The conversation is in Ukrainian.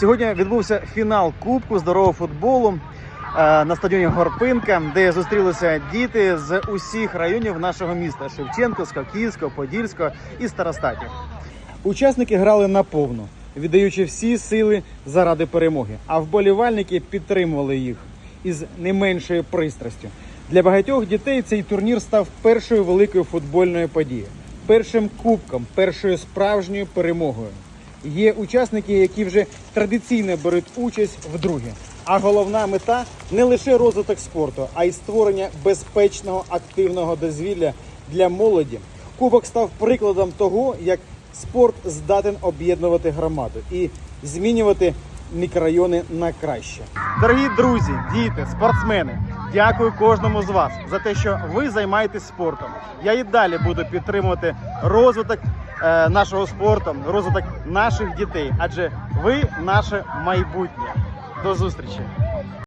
Сьогодні відбувся фінал Кубку здорового футболу е, на стадіоні Горпинка, де зустрілися діти з усіх районів нашого міста Шевченківського, Київського, Подільського і Старостатів. Учасники грали наповну, віддаючи всі сили заради перемоги, а вболівальники підтримували їх із не меншою пристрастю. Для багатьох дітей цей турнір став першою великою футбольною подією, першим кубком, першою справжньою перемогою. Є учасники, які вже традиційно беруть участь вдруге. А головна мета не лише розвиток спорту, а й створення безпечного активного дозвілля для молоді. Кубок став прикладом того, як спорт здатен об'єднувати громаду і змінювати мікрорайони на краще. Дорогі друзі, діти, спортсмени, дякую кожному з вас за те, що ви займаєтесь спортом. Я і далі буду підтримувати розвиток е, нашого спорту, розвиток наших дітей, адже ви наше майбутнє. До зустрічі!